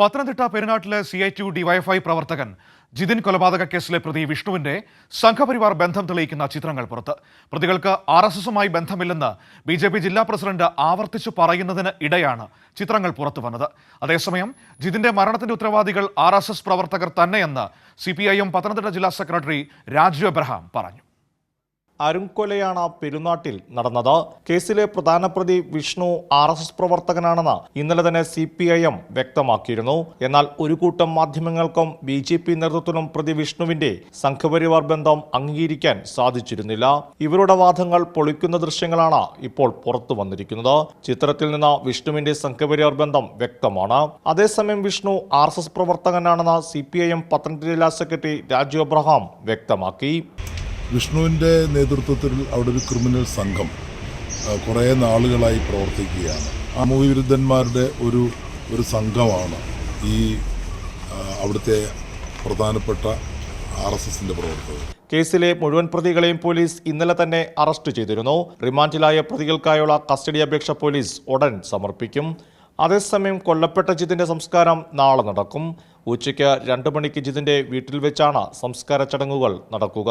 പത്തനംതിട്ട പെരുനാട്ടിലെ C I to DYFI പ്രവർത്തകൻ ജിതിൻ കൊലപാതക കേസിലെ പ്രതി വിഷ്ണുവിന്റെ സംഘപരിവാർ ബന്ധം തെളിയിക്കുന്ന ചിത്രങ്ങൾ പുറത്ത്. പ്രതികൾക്ക് ആർ എസ് എസുമായി ബന്ധമില്ലെന്ന് ബി ജെ പി ജില്ലാ പ്രസിഡന്റ് ആവർത്തിച്ചു പറയുന്നതിന് ഇടയാണ് ചിത്രങ്ങൾ പുറത്തു വന്നത്. അതേസമയം ജിതിന്റെ മരണത്തിന്റെ ഉത്തരവാദികൾ ആർ എസ് എസ് പ്രവർത്തകർ തന്നെയെന്ന് C P I M Pathanamthitta ജില്ലാ സെക്രട്ടറി രാജു എബ്രഹാം പറഞ്ഞു. അരുംകൊലയാണ് പെരുന്നാട്ടിൽ നടന്നത്. കേസിലെ പ്രധാന പ്രതി വിഷ്ണു ആർ എസ് എസ് പ്രവർത്തകനാണെന്ന് ഇന്നലെ തന്നെ സി പി ഐ എം വ്യക്തമാക്കിയിരുന്നു. എന്നാൽ ഒരു കൂട്ടം മാധ്യമങ്ങൾക്കും ബി ജെ പി നേതൃത്വത്തിനും പ്രതി വിഷ്ണുവിന്റെ സംഘപരിവാർ ബന്ധം അംഗീകരിക്കാൻ സാധിച്ചിരുന്നില്ല. ഇവരുടെ വാദങ്ങൾ പൊളിക്കുന്ന ദൃശ്യങ്ങളാണ് ഇപ്പോൾ പുറത്തു വന്നിരിക്കുന്നത്. ചിത്രത്തിൽ നിന്ന് വിഷ്ണുവിന്റെ സംഘപരിവാർ ബന്ധം വ്യക്തമാണ്. അതേസമയം Vishnu R S S പ്രവർത്തകനാണെന്ന് C P I M Pathanamthitta ജില്ലാ സെക്രട്ടറി രാജു അബ്രഹാം വ്യക്തമാക്കി. വിഷ്ണുവിന്റെ നേതൃത്വത്തിൽ അവിടെ ഒരു ക്രിമിനൽ സംഘം കുറേ നാളുകളായി പ്രവർത്തിക്കുകയാണ്. സാമൂഹ്യവിരുദ്ധന്മാരുടെ ഒരു ഒരു സംഘമാണ് ഈ അവിടുത്തെ പ്രധാനപ്പെട്ട ആർ എസ് എസിന്റെ പ്രവർത്തകർ. കേസിലെ മുഴുവൻ പ്രതികളെയും പോലീസ് ഇന്നലെ തന്നെ അറസ്റ്റ് ചെയ്തിരുന്നു. റിമാൻഡിലായ പ്രതികൾക്കായുള്ള കസ്റ്റഡി അപേക്ഷ പോലീസ് ഉടൻ സമർപ്പിക്കും. അതേസമയം കൊല്ലപ്പെട്ട ജിതിന്റെ സംസ്കാരം നാളെ നടക്കും. ഉച്ചയ്ക്ക് രണ്ട് മണിക്ക് ജിതിന്റെ വീട്ടിൽ വെച്ചാണ് സംസ്കാര ചടങ്ങുകൾ നടക്കുക.